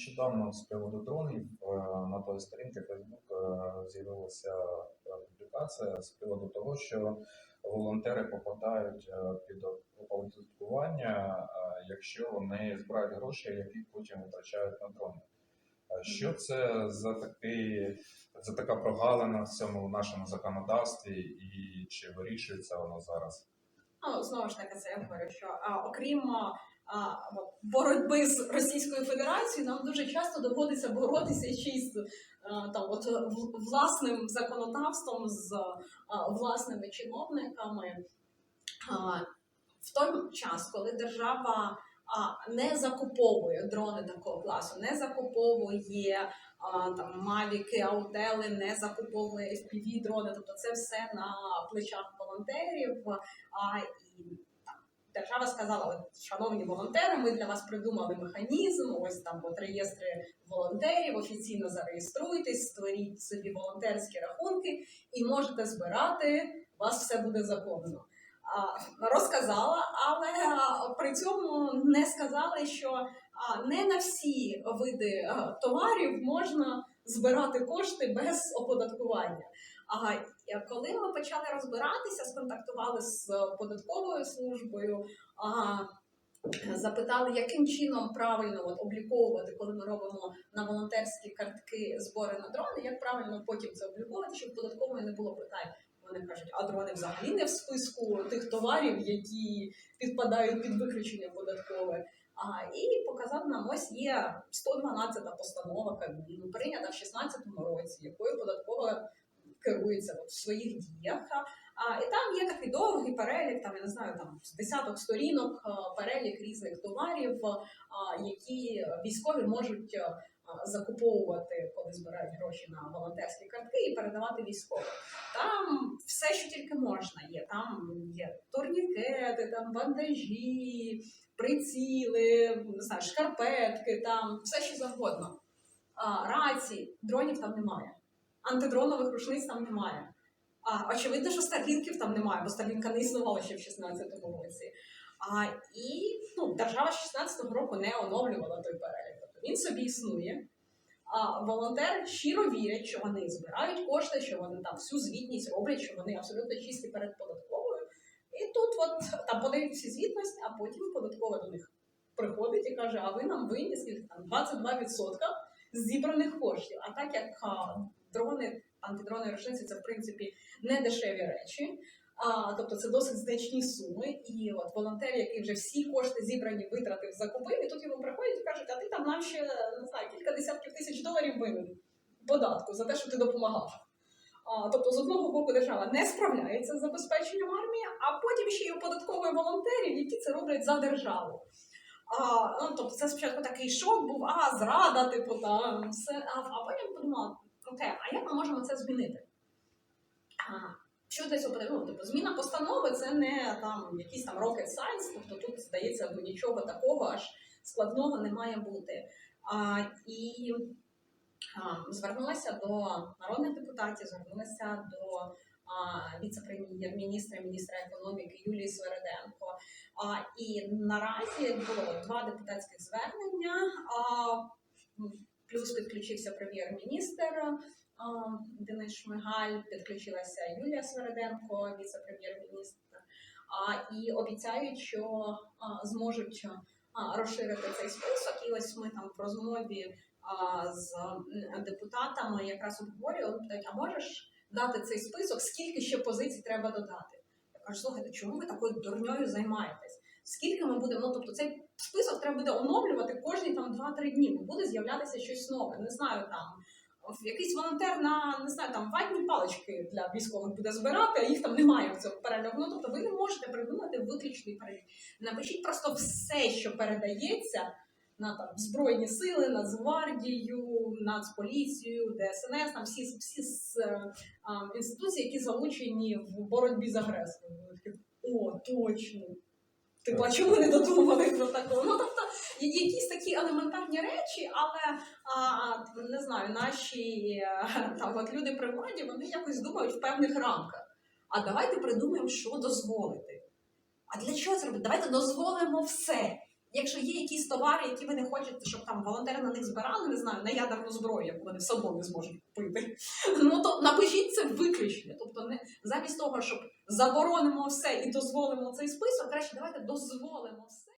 нещодавно з приводу дронів е, на той сторінці Facebook е, з'явилася е, публікація з приводу того, що волонтери попадають під оподаткування, якщо вони збирають гроші, які потім витрачають на дрони. Що це за такий за така прогалина в цьому нашому законодавстві, і чи вирішується воно зараз? Ну, знову ж таки, це я говорю, що а, окрім боротьби з Російською Федерацією, нам дуже часто доводиться боротися ще й з там, от, власним законодавством, з а, власними чиновниками. В той час, коли держава не закуповує дрони такого класу, не закуповує там мавіки, аутели, не закуповує fpv дрони, тобто це все на плечах волонтерів. А, держава сказала: шановні волонтери, ми для вас придумали механізм. Ось там от реєстри волонтерів, офіційно зареєструйтесь, створіть собі волонтерські рахунки і можете збирати. У вас все буде законно. Розказала, але при цьому не сказали, що не на всі види товарів можна збирати кошти без оподаткування. І коли ми почали розбиратися, сконтактували з податковою службою, а, запитали, яким чином правильно от, обліковувати, коли ми робимо на волонтерські картки збори на дрони, як правильно потім це обліковувати, щоб податкової не було питань. Вони кажуть, а дрони взагалі не в списку тих товарів, які підпадають під виключення податкове. А, і показав нам ось є 112 постанова Кабміну, прийнята в 2016 році, якою податкова керується от, в своїх діях. А, і там є такий довгий перелік, там я не знаю, там з десяток сторінок, перелік різних товарів, які військові можуть закуповувати, коли збирають гроші на волонтерські картки, і передавати військовим. Там все, що тільки можна є. Там є турнікети, там бандажі, приціли, не знаю, шкарпетки, там все що завгодно. Рації, дронів там немає. Антидронових рушниць там немає. А, очевидно, що старлінків там немає, бо старлінка не існувала ще в 16-му році. А, і ну, держава з 16-го року не оновлювала той перелік. Тобто він собі існує. А волонтери щиро вірять, що вони збирають кошти, що вони там всю звітність роблять, що вони абсолютно чисті перед податковою. І тут от там подають всі звітність, а потім податкова до них приходить і каже: а ви нам винні скільки там 22% зібраних коштів. А так як дрони, антидрони рушниці це в принципі не дешеві речі. А, тобто це досить значні суми. І от волонтер, який вже всі кошти зібрані, витратив, закупив, і тут йому приходять і кажуть, а ти там нам ще не знаю, кілька десятків тисяч доларів винен податку за те, що ти допомагав. А, тобто, з одного боку, держава не справляється з забезпеченням армії, а потім ще й оподатковує волонтерів, які це роблять за державу. А, ну, тобто, це спочатку такий шок був, а зрада, типу, там все. А, а потім подумала, окей, а як ми можемо це змінити? Що цього? Ну, Тобто, зміна постанови це не там якийсь там rocket science, тобто тут здається, ну, нічого такого аж складного не має бути. А, і а, звернулася до народних депутатів, звернулася до віце-прем'єр-міністра, міністра економіки Юлії Свереденко. А, і наразі було два депутатських звернення. А, плюс підключився прем'єр-міністр Денис Шмигаль, підключилася Юлія Свереденко, віце-прем'єр-міністр. І обіцяють, що зможуть розширити цей список. І ось ми там в розмові з депутатами якраз обговорювали, питають, а можеш дати цей список, скільки ще позицій треба додати? Я кажу, слухайте, чому ви такою дурньою займаєтесь? Скільки ми будемо, ну тобто цей список треба буде оновлювати кожні там 2-3 дні, бо буде з'являтися щось нове. Не знаю, там якийсь волонтер на не знаю, там ватні палички для військових буде збирати, а їх там немає в цьому переліку. Ну тобто ви не можете придумати виключний перелік. Напишіть просто все, що передається на там збройні сили, Нацгвардію, Нацполіцію, ДСНС, там всі всі е, а, інституції, які залучені в боротьбі з агресором. О, точно. Типу, а чому не додумали до такого? Ну тобто якісь такі елементарні речі, але а, не знаю, наші е, там от люди при владі вони якось думають в певних рамках. А давайте придумаємо, що дозволити. А для чого це робити? Давайте дозволимо все. Якщо є якісь товари, які ви не хочете, щоб там волонтери на них збирали, не знаю, на ядерну зброю, яку вони все одно не зможуть купити. Ну то напишіть це виключення. Тобто, не замість того, щоб заборонимо все і дозволимо цей список, краще давайте дозволимо все.